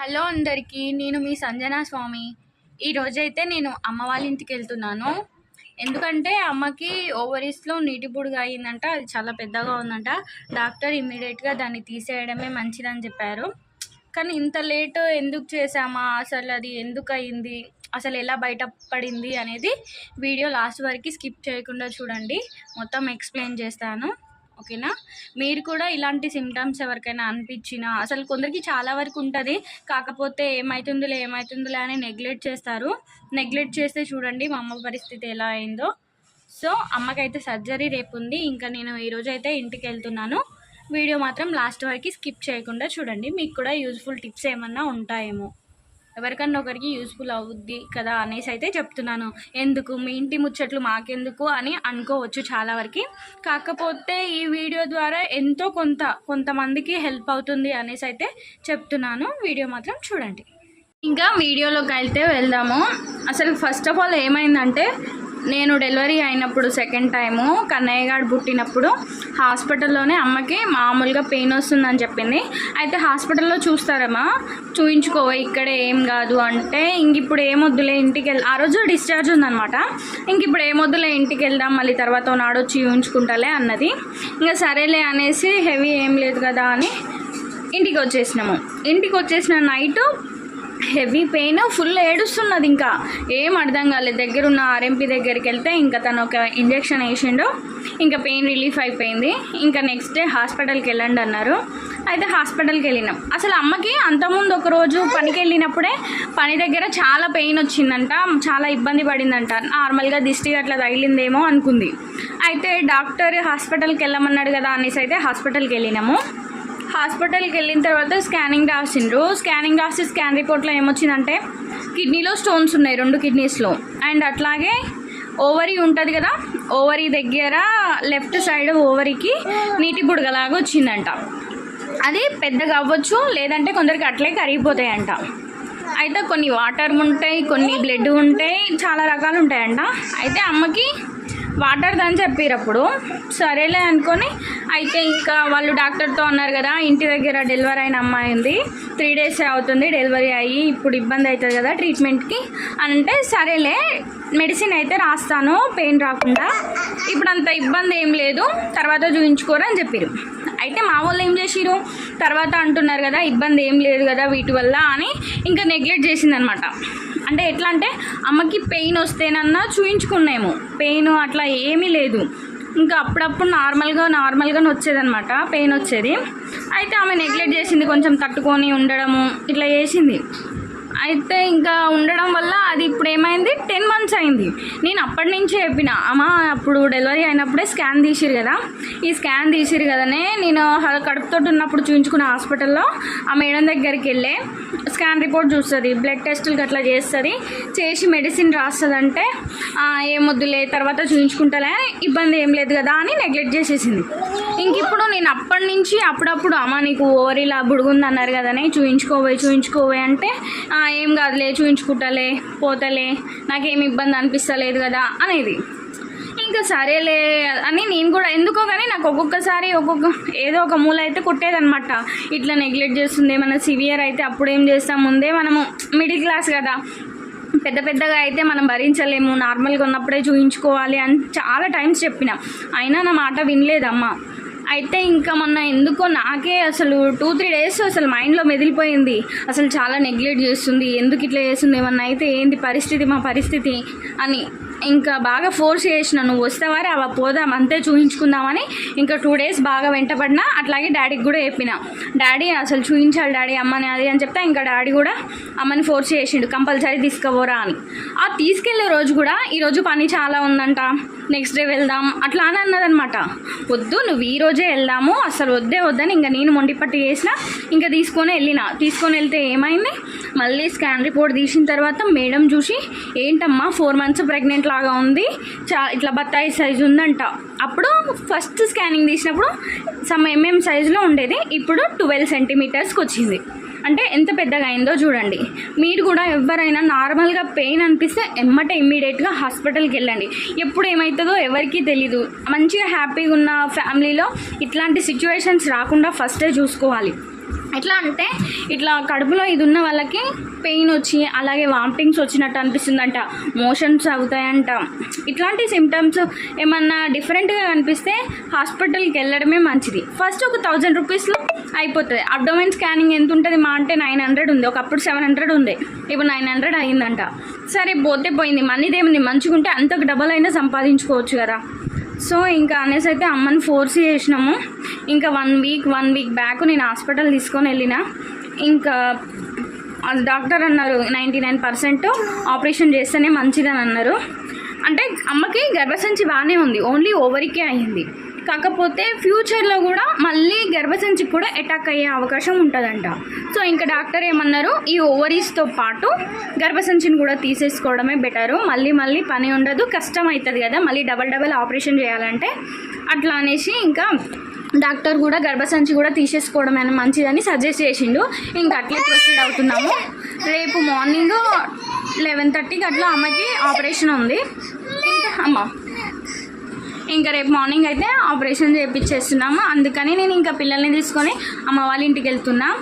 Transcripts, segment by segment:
Hello అందరికీ నేను మీ సంజనా స్వామి. ఈరోజైతే నేను అమ్మ వాళ్ళ ఇంటికి వెళ్తున్నాను. ఎందుకంటే అమ్మకి ఓవరీస్లో నీటి బుడుగ అయిందంట అది చాలా పెద్దగా ఉందంట. డాక్టర్ ఇమ్మీడియట్గా దాన్ని తీసేయడమే మంచిదని చెప్పారు. కానీ ఇంత లేట్ ఎందుకు చేసామా అసలు అది ఎందుకు అయింది అసలు ఎలా బయటపడింది అనేది వీడియో లాస్ట్ వరకు స్కిప్ చేయకుండా చూడండి. మొత్తం ఎక్స్ప్లెయిన్ చేస్తాను. ఓకేనా? మీరు కూడా ఇలాంటి సిమ్టమ్స్ ఎవరికైనా అనిపించినా అసలు కొందరికి చాలా వరకు ఉంటుంది కాకపోతే ఏమవుతుందిలే ఏమవుతుందిలే అని నెగ్లెక్ట్ చేస్తారు. నెగ్లెక్ట్ చేస్తే చూడండి మా అమ్మ పరిస్థితి ఎలా అయిందో. సో అమ్మకైతే సర్జరీ రేపు ఉంది. ఇంకా నేను ఈరోజు అయితే ఇంటికి వెళ్తున్నాను. వీడియో మాత్రం లాస్ట్ వరకు స్కిప్ చేయకుండా చూడండి. మీకు కూడా యూజ్ఫుల్ టిప్స్ ఏమన్నా ఉంటాయేమో. ఎవరికన్నా ఒకరికి యూస్ఫుల్ అవుద్ది కదా అనేసి అయితే చెప్తున్నాను. ఎందుకు? మీ ఇంటి ముచ్చట్లు మాకెందుకు అని అనుకోవచ్చు చాలా వరకు. కాకపోతే ఈ వీడియో ద్వారా ఎంతో కొంత కొంతమందికి హెల్ప్ అవుతుంది అనేసి అయితే చెప్తున్నాను. వీడియో మాత్రం చూడండి. ఇంకా వీడియోలోకి వెళ్తే వెళ్దాము. అసలు ఫస్ట్ ఆఫ్ ఆల్ ఏమైందంటే నేను డెలివరీ అయినప్పుడు సెకండ్ టైము కన్నయ్య గారు పుట్టినప్పుడు హాస్పిటల్లోనే అమ్మకి మామూలుగా పెయిన్ వస్తుందని చెప్పింది. అయితే హాస్పిటల్లో చూస్తారమ్మా చూయించుకో ఇక్కడే ఏం కాదు అంటే ఇంక ఇప్పుడు ఏమొద్దులే ఇంటికి వెళ్ళి ఆ రోజు డిశ్చార్జ్ ఉందనమాట ఇంక ఇప్పుడు ఏమొద్దులే ఇంటికి వెళ్దాం మళ్ళీ తర్వాత నాడు చూయించుకుంటాలే అన్నది. ఇంకా సరేలే అనేసి హెవీ ఏం లేదు కదా అని ఇంటికి వచ్చేసినాము. ఇంటికి వచ్చేసిన నైట్ హెవీ పెయిన్ ఫుల్ ఏడుస్తున్నది ఇంకా. ఏం అర్థం కాలేదు. దగ్గర ఉన్న ఆర్ఎంపీ దగ్గరికి వెళ్తే ఇంకా తను ఒక ఇంజెక్షన్ వేసిండు. ఇంకా పెయిన్ రిలీఫ్ అయిపోయింది. ఇంకా నెక్స్ట్ డే హాస్పిటల్కి వెళ్ళండి అన్నారు. అయితే హాస్పిటల్కి వెళ్ళినాం. అసలు అమ్మకి అంతకుముందు ఒక రోజు పనికి వెళ్ళినప్పుడే పని దగ్గర చాలా పెయిన్ వచ్చిందంట చాలా ఇబ్బంది పడిందంట. నార్మల్గా దిష్టి అట్లా తగిలిందేమో అనుకుంది. అయితే డాక్టర్ హాస్పిటల్కి వెళ్ళమన్నాడు కదా అనేసి అయితే హాస్పిటల్కి వెళ్ళినాము. హాస్పిటల్కి వెళ్ళిన తర్వాత స్కానింగ్ రాసిండ్రు. స్కానింగ్ రాసి స్కాన్ రిపోర్ట్లో ఏమొచ్చిందంటే కిడ్నీలో స్టోన్స్ ఉన్నాయి రెండు కిడ్నీస్లో. అండ్ అట్లాగే ఓవరీ ఉంటుంది కదా ఓవరీ దగ్గర లెఫ్ట్ సైడ్ ఓవరీకి నీటి బుడగలాగా వచ్చిందంట. అది పెద్దగా అవ్వచ్చు లేదంటే కొందరికి అట్లే కరిగిపోతాయంట. అయితే కొన్ని వాటర్ ఉంటాయి కొన్ని బ్లడ్ ఉంటాయి చాలా రకాలు ఉంటాయంట. అయితే అమ్మకి వాటర్ అని చెప్పిరప్పుడు. సరేలే అనుకొని అయితే ఇంకా వాళ్ళు డాక్టర్తో అన్నారు కదా ఇంటి దగ్గర డెలివరీ అయిన అమ్మాయి ఉంది. త్రీ డేస్ అవుతుంది డెలివరీ అయ్యి ఇప్పుడు ఇబ్బంది అవుతుంది కదా ట్రీట్మెంట్కి అని అంటే సరేలే మెడిసిన్ అయితే రాస్తాను పెయిన్ రాకుండా. ఇప్పుడు అంత ఇబ్బంది ఏం లేదు తర్వాత చూపించుకోరు అని చెప్పారు. అయితే మా వాళ్ళు ఏం చేసిరు? తర్వాత అంటున్నారు కదా ఇబ్బంది ఏం లేదు కదా వీటి వల్ల అని ఇంకా నెగ్లెక్ట్ చేసిందనమాట. అంటే ఎట్లా అంటే అమ్మకి పెయిన్ వస్తేనన్నా చూయించుకున్నాము. పెయిన్ అట్లా ఏమీ లేదు. ఇంకా అప్పుడప్పుడు నార్మల్గా నార్మల్గానే వచ్చేదనమాట పెయిన్ వచ్చేది. అయితే ఆమె నెగ్లెక్ట్ చేసింది కొంచెం తట్టుకొని ఉండడము ఇట్లా చేసింది. అయితే ఇంకా ఉండడం వల్ల అది ఇప్పుడు ఏమైంది? టెన్ మంత్స్ అయింది. నేను అప్పటి నుంచే చెప్పిన అమ్మ అప్పుడు డెలివరీ అయినప్పుడే స్కాన్ తీసిరు కదా. ఈ స్కాన్ తీసిరు కదనే నేను కడుపుతో ఉన్నప్పుడు చూపించుకున్న హాస్పిటల్లో ఆ మేడం దగ్గరికి వెళ్ళే స్కాన్ రిపోర్ట్ చూస్తుంది. బ్లడ్ టెస్టులు అట్లా చేస్తుంది. చేసి మెడిసిన్ రాస్తుందంటే ఏమొద్దులే తర్వాత చూపించుకుంటాలే ఇబ్బంది ఏం లేదు కదా అని నెగ్లెక్ట్ చేసేసింది. ఇంక ఇప్పుడు నేను అప్పటి నుంచి అప్పుడప్పుడు అమ్మ నీకు ఓవరిలా బుడుగుంది అన్నారు కదనే చూయించుకోవే చూయించుకోవే అంటే ఏం కాదులే చూయించుకుంటలే పోతలే నాకేం ఇబ్బంది అనిపిస్తలేదు కదా అనేది. ఇంకా సరేలే అని నేను కూడా ఎందుకో కానీ నాకు ఒక్కొక్కసారి ఒక్కొక్క ఏదో ఒక మూల అయితే కొట్టేదనమాట ఇట్లా నెగ్లెక్ట్ చేస్తుంది ఏమైనా సివియర్ అయితే అప్పుడు ఏం చేస్తాం? ముందే మనము మిడిల్ క్లాస్ కదా. పెద్ద పెద్దగా అయితే మనం భరించలేము. నార్మల్గా ఉన్నప్పుడే చూయించుకోవాలి అని చాలా టైమ్స్ చెప్పిన. అయినా నా మాట వినలేదమ్మా. అయితే ఇంకా మొన్న ఎందుకో నాకే అసలు టూ త్రీ డేస్ అసలు మైండ్లో మెదిలిపోయింది. అసలు చాలా నెగ్లెక్ట్ చేస్తుంది. ఎందుకు ఇట్లా చేస్తుంది? ఏమన్నా అయితే ఏంటి పరిస్థితి? మా పరిస్థితి అని ఇంకా బాగా ఫోర్స్ చేసిన నువ్వు వస్తావా అవ పోదాం అంతే చూయించుకుందామని ఇంకా టూ డేస్ బాగా వెంటపడినా అట్లాగే డాడీకి కూడా చెప్పిన. డాడీ అసలు చూయించాలి డాడీ అమ్మని అది అని చెప్తే ఇంకా డాడీ కూడా అమ్మని ఫోర్స్ చేసిండు. కంపల్సరీ తీసుకుపోరా అని. ఆ తీసుకెళ్ళే రోజు కూడా ఈరోజు పని చాలా ఉందంట. నెక్స్ట్ డే వెళ్దాం. అట్లా అని అన్నదనమాట వద్దు నువ్వు ఈ రోజే వెళ్దాము అసలు వద్దే వద్దని ఇంకా నేను మొండిపట్టు చేసిన ఇంకా తీసుకొని వెళ్ళిన. తీసుకొని వెళ్తే ఏమైంది? మళ్ళీ స్కాన్ రిపోర్ట్ తీసిన తర్వాత మేడం చూసి ఏంటమ్మా ఫోర్ మంత్స్ ప్రెగ్నెంట్ లాగా ఉంది చా ఇట్లా బత్తాయి సైజు ఉందంట. అప్పుడు ఫస్ట్ స్కానింగ్ తీసినప్పుడు సమ్ ఎంఎం సైజులో ఉండేది. ఇప్పుడు ట్వెల్వ్ సెంటీమీటర్స్కి వచ్చింది అంటే ఎంత పెద్దగా అయిందో చూడండి. మీరు కూడా ఎవరైనా నార్మల్గా పెయిన్ అనిపిస్తే ఎమ్మట ఇమ్మీడియట్గా హాస్పిటల్కి వెళ్ళండి. ఎప్పుడు ఏమవుతుందో ఎవరికీ తెలీదు. మంచిగా హ్యాపీగా ఉన్న ఫ్యామిలీలో ఇట్లాంటి సిచ్యువేషన్స్ రాకుండా ఫస్టే చూసుకోవాలి. ఎట్లా అంటే ఇట్లా కడుపులో ఇది ఉన్న వాళ్ళకి పెయిన్ వచ్చి అలాగే వామిటింగ్స్ వచ్చినట్టు అనిపిస్తుందంట. మోషన్స్ అవుతాయంట. ఇట్లాంటి సిమ్టమ్స్ ఏమన్నా డిఫరెంట్గా కనిపిస్తే హాస్పిటల్కి వెళ్ళడమే మంచిది. ఫస్ట్ ఒక థౌజండ్ రూపీస్లో అయిపోతుంది. అబ్డోమెన్ స్కానింగ్ ఎంత ఉంటుంది మా అంటే నైన్ హండ్రెడ్ ఉంది. ఒకప్పుడు సెవెన్ హండ్రెడ్ ఉంది ఇప్పుడు నైన్ హండ్రెడ్ అయిందంట సరే పోతే పోయింది. మనీదేముంది మంచిగా ఉంటే అంతకు డబల్ అయినా సంపాదించుకోవచ్చు కదా. సో ఇంకా అనేసి అయితే అమ్మని ఫోర్స్ చేసినాము. ఇంకా one week one week back నేను హాస్పిటల్ తీసుకొని వెళ్ళిన. ఇంకా డాక్టర్ అన్నారు నైంటీ నైన్ పర్సెంట్ ఆపరేషన్ చేస్తేనే మంచిదని అన్నారు. అంటే అమ్మకి గర్భసంచి బాగానే ఉంది ఓన్లీ ఓవరికే అయింది. కాకపోతే ఫ్యూచర్లో కూడా మళ్ళీ గర్భసంచికి కూడా అటాక్ అయ్యే అవకాశం ఉంటుందంట. సో ఇంకా డాక్టర్ ఏమన్నారు? ఈ ఓవరీస్తో పాటు గర్భసంచిని కూడా తీసేసుకోవడమే బెటరు మళ్ళీ మళ్ళీ పని ఉండదు కష్టం అవుతుంది కదా. మళ్ళీ డబల్ డబల్ ఆపరేషన్ చేయాలంటే అట్లా అనేసి ఇంకా డాక్టర్ కూడా గర్భసంచి కూడా తీసేసుకోవడం మంచిదని సజెస్ట్ చేసిండు. ఇంకా అట్లే ప్రొసీడ్ అవుతున్నాము. రేపు మార్నింగ్ లెవెన్ థర్టీకి అట్లా అమ్మకి ఆపరేషన్ ఉంది. ఇంకా అమ్మ ఇంకా రేపు మార్నింగ్ అయితే ఆపరేషన్ చేయించేస్తున్నాము అందుకని నేను ఇంకా పిల్లల్ని తీసుకొని అమ్మ వాళ్ళ ఇంటికి వెళ్తున్నా.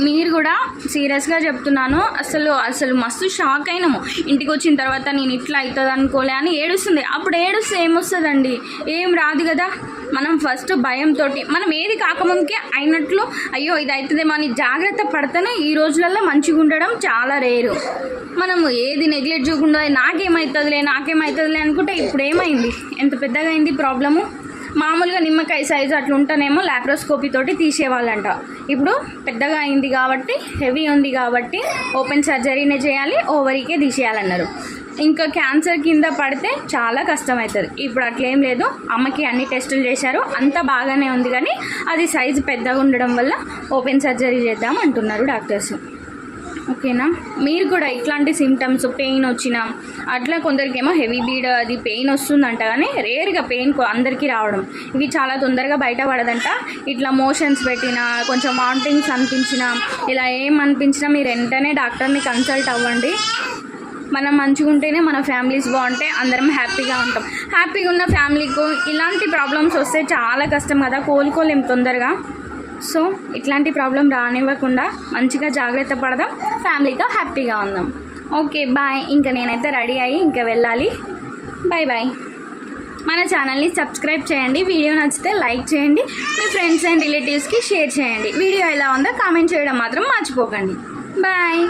మీరు కూడా సీరియస్గా చెప్తున్నాను అసలు అసలు మస్తు షాక్ అయినాము. ఇంటికి వచ్చిన తర్వాత నేను ఇట్లా అవుతుంది అనుకోలే అని ఏడుస్తుంది. అప్పుడు ఏడుస్తే ఏమొస్తుందండి? ఏం రాదు కదా? మనం ఫస్ట్ భయంతో మనం ఏది కాకముందుకే అయినట్లు అయ్యో ఇది అవుతుందేమో అని జాగ్రత్త పడితేనే ఈ రోజులలో మంచిగా ఉండడం చాలా రేరు. మనం ఏది నెగ్లెక్ట్ చేయకుండా నాకేమవుతుందిలే నాకేమవుతుందిలే అనుకుంటే ఇప్పుడు ఏమైంది? ఎంత పెద్దగా అయింది ప్రాబ్లము? మామూలుగా నిమ్మకాయ సైజు అట్లా ఉంటేనేమో లాప్రోస్కోపీ తోటి తీసేవాళ్ళంట. ఇప్పుడు పెద్దగా అయింది కాబట్టి హెవీ ఉంది కాబట్టి ఓపెన్ సర్జరీనే చేయాలి ఓవరీకే తీసేయాలన్నారు. ఇంకా క్యాన్సర్ కింద పడితే చాలా కష్టం అవుతుంది ఇప్పుడు అట్లేం లేదు. అమ్మకి అన్ని టెస్టులు చేశారు. అంతా బాగానే ఉంది కానీ అది సైజు పెద్దగా ఉండడం వల్ల ఓపెన్ సర్జరీ చేద్దాం అంటున్నారు డాక్టర్స్. ఓకేనా? మీరు కూడా ఇట్లాంటి సిమ్టమ్స్ పెయిన్ వచ్చినా అట్లా కొందరికేమో హెవీ బీడ్ అది పెయిన్ వస్తుందంట కానీ రేర్గా పెయిన్ అందరికీ రావడం. ఇవి చాలా తొందరగా బయటపడదంట. ఇట్లా మోషన్స్ పెట్టినా కొంచెం వామిటింగ్స్ అనిపించినా ఇలా ఏం అనిపించినా మీరు వెంటనే డాక్టర్ని కన్సల్ట్ అవ్వండి. మనం మంచిగా ఉంటేనే మన ఫ్యామిలీస్ బాగుంటే అందరం హ్యాపీగా ఉంటాం. హ్యాపీగా ఉన్న ఫ్యామిలీకు ఇలాంటి ప్రాబ్లమ్స్ వస్తే చాలా కష్టం కదా కోలుకోలేం తొందరగా. సో ఇట్లాంటి ప్రాబ్లం రానివ్వకుండా మంచిగా జాగ్రత్త పడదాం ఫ్యామిలీతో హ్యాపీగా ఉందాం. ఓకే బాయ్ ఇంకా నేనైతే రెడీ అయ్యి ఇంకా వెళ్ళాలి. బాయ్ బాయ్ మన ఛానల్ని సబ్స్క్రైబ్ చేయండి వీడియో నచ్చితే లైక్ చేయండి మీ ఫ్రెండ్స్ అండ్ రిలేటివ్స్కి షేర్ చేయండి. వీడియో ఎలా ఉందో కామెంట్ చేయడం మాత్రం మర్చిపోకండి. బాయ్